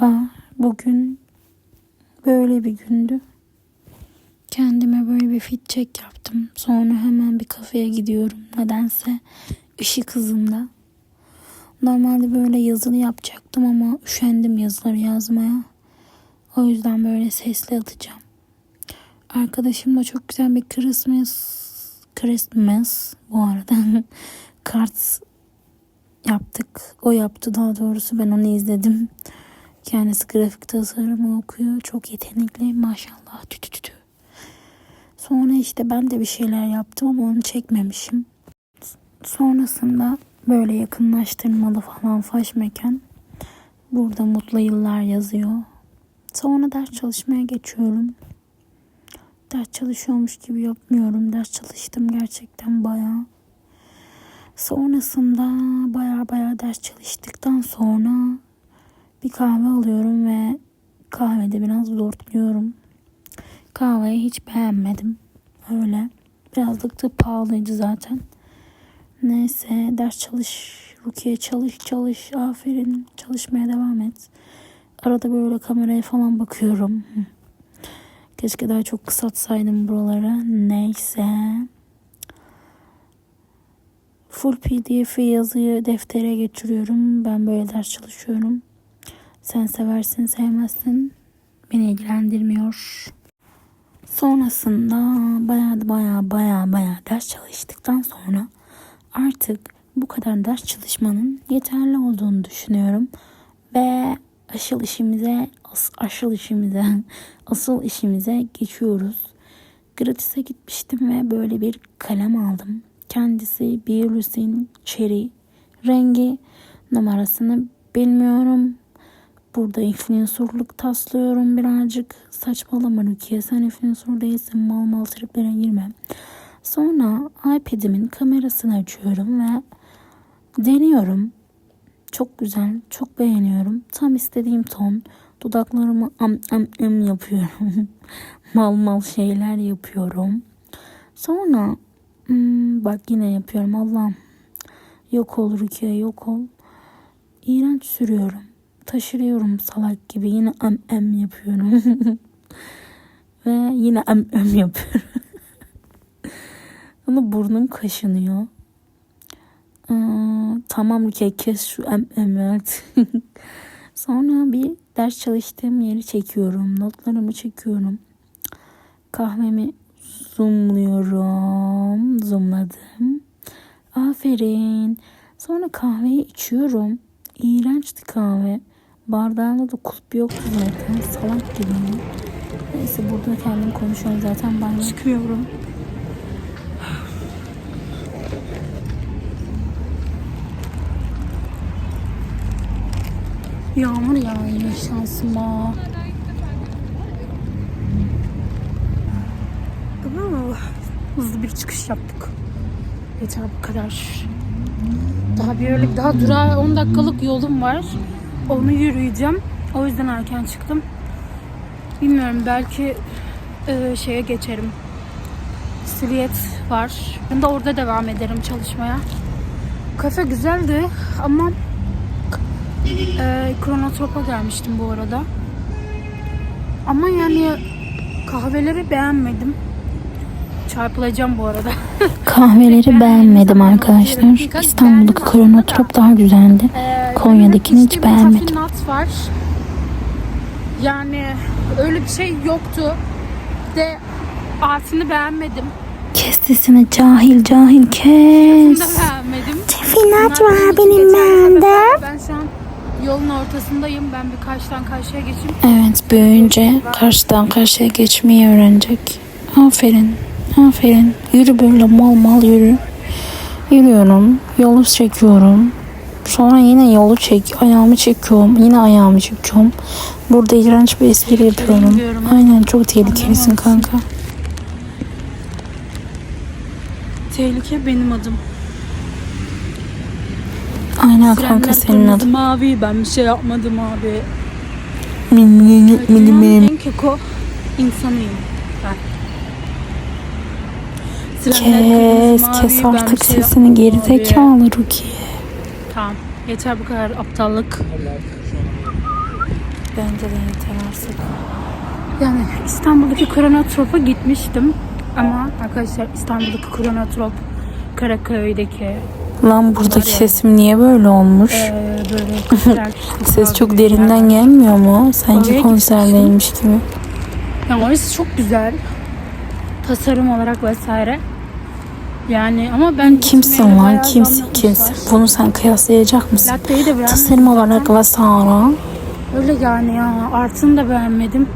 Merhaba. Bugün böyle bir gündü. Kendime böyle bir fit check yaptım. Sonra hemen bir kafeye gidiyorum. Nedense ışık hızında. Normalde böyle yazılı yapacaktım ama üşendim yazıları yazmaya. O yüzden böyle sesli atacağım. Arkadaşımla çok güzel bir Christmas Christmas bu arada kart yaptık. O yaptı daha doğrusu ben onu izledim. Kendisi grafik tasarımı okuyor. Çok yetenekli maşallah. Tü tü tü. Sonra işte ben de bir şeyler yaptım ama onu çekmemişim. Sonrasında böyle yakınlaştırmalı falan faş mekan. Burada mutlu yıllar yazıyor. Sonra ders çalışmaya geçiyorum. Ders çalışıyormuş gibi yapmıyorum. Ders çalıştım gerçekten bayağı. Sonrasında baya baya ders çalıştıktan sonra bir kahve alıyorum ve kahvede biraz zorluyorum. Kahveyi hiç beğenmedim. Öyle. Birazcık da pahalıydı zaten. Neyse ders çalış. Rukiye çalış çalış. Aferin. Çalışmaya devam et. Arada böyle kameraya falan bakıyorum. Keşke daha çok kısaltsaydım buraları. Neyse. Full pdf'i yazıyı deftere geçiriyorum. Ben böyle ders çalışıyorum. Sen seversin sevmezsin. Beni ilgilendirmiyor. Sonrasında baya baya baya baya ders çalıştıktan sonra artık bu kadar ders çalışmanın yeterli olduğunu düşünüyorum. Ve asıl işimize, as, işimize, asıl işimize geçiyoruz. Gratis'e gitmiştim ve böyle bir kalem aldım. Kendisi Biolus'in Cherry rengi numarasını bilmiyorum. Burada influencerlık taslıyorum birazcık. Saçmalama Rukiye sen influencer değilsin mal mal triplere girme. Sonra iPad'imin kamerasını açıyorum ve deniyorum. Çok güzel, çok beğeniyorum. Tam istediğim ton. Dudaklarımı am am am yapıyorum. mal mal şeyler yapıyorum. Sonra hmm, bak yine yapıyorum Allah'ım. Yok ol Rukiye yok ol. İğrenç sürüyorum. Taşırıyorum salak gibi. Yine am am yapıyorum. Ve yine am am yapıyorum. Ama burnum kaşınıyor. Ee, tamam Rukiye kes şu am am artık. Sonra bir ders çalıştığım yeri çekiyorum. Notlarımı çekiyorum. Kahvemi zoomluyorum. Zoomladım. Aferin. Sonra kahveyi içiyorum. İğrençti kahve. Bardağında da kulp yoktu zaten. Salak gibi. Neyse burada kendim konuşuyorum zaten. Ben çıkıyorum. Yağmur yağıyor şansıma. Hızlı bir çıkış yaptık. Yeter bu kadar. Daha bir öyle daha durağa 10 dakikalık yolum var. Onu yürüyeceğim. O yüzden erken çıktım. Bilmiyorum belki e, şeye geçerim. Siliyet var. Ben de orada devam ederim çalışmaya. Kafe güzeldi ama e, Kronotropa gelmiştim bu arada. Ama yani kahveleri beğenmedim. Çarpılacağım bu arada. Kahveleri beğenmedim arkadaşlar. İstanbul'daki kronotrop daha güzeldi. Ee, Konya'dakini hiç beğenmedim. var. Yani öyle bir şey yoktu. De altını beğenmedim. Kes sesini cahil cahil Bunu kes. da beğenmedim. Finat Bunlar var benim bende. Ben şu an yolun ortasındayım. Ben bir karşıdan karşıya geçeyim. Evet büyüyünce karşıdan karşıya geçmeyi öğrenecek. Aferin. Aferin. Yürü böyle mal mal yürü. Yürüyorum. Yolu çekiyorum. Sonra yine yolu çek. Ayağımı çekiyorum. Yine ayağımı çekiyorum. Burada iğrenç bir espri yapıyorum. Aynen çok tehlikelisin kanka. Tehlike benim adım. Aynen kanka senin adın. mavi. Ben bir şey yapmadım abi. Mim mim Dünyanın mim. en keko insanıyım Kes kes artık şey sesini geri yapmadım abi. zekalı Rukiye. Tamam. Yeter bu kadar aptallık. Bence de yeter artık. Yani İstanbul'daki Kronotrop'a gitmiştim. Ama arkadaşlar İstanbul'daki Kronotrop Karaköy'deki Lan buradaki ya. sesim niye böyle olmuş? eee böyle Ses çok derinden gelmiyor mu? Sanki konserdeymiş gibi. Yani orası çok güzel. Tasarım olarak vesaire. Yani ama ben Kimsin lan? Kimsin? Kimsin? Bunu sen kıyaslayacak mısın? Latte'yi de beğenmedim. Tasarım olarak vesaire. Öyle yani ya. Artını da beğenmedim.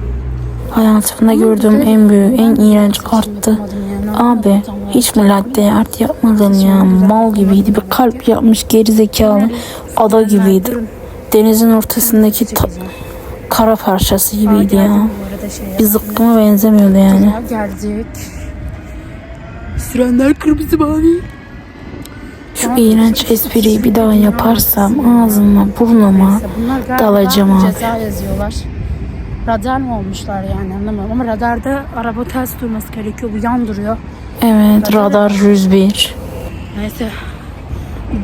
Hayatımda gördüğüm en büyük, en iğrenç karttı. Abi hiç mi latte art yapmadın ya? Mal gibiydi. Bir kalp yapmış geri zekalı. Ada gibiydi. Denizin ortasındaki ta- kara parçası gibiydi ya. Bir zıkkıma benzemiyordu yani. Geldik. Sürenler kırmızı mavi. Şu iğrenç espriyi bir daha yaparsam ağzıma, burnuma dalacağım abi. ceza yazıyorlar. Radar mı olmuşlar yani anlamıyorum. Ama radarda araba ters durması gerekiyor. Bu yan duruyor. Evet radar 101. Neyse.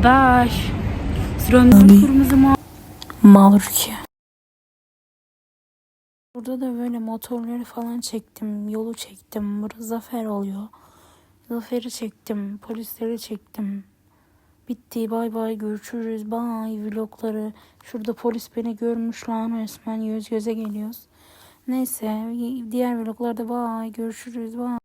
Bye. Sürenler kırmızı mavi. Mal ülke. Burada da böyle motorları falan çektim. Yolu çektim. Burası zafer oluyor. Zaferi çektim. Polisleri çektim. Bitti. Bay bay. Görüşürüz. Bay vlogları. Şurada polis beni görmüş lan resmen. Göz göze geliyoruz. Neyse. Diğer vloglarda bay. Görüşürüz. Bay.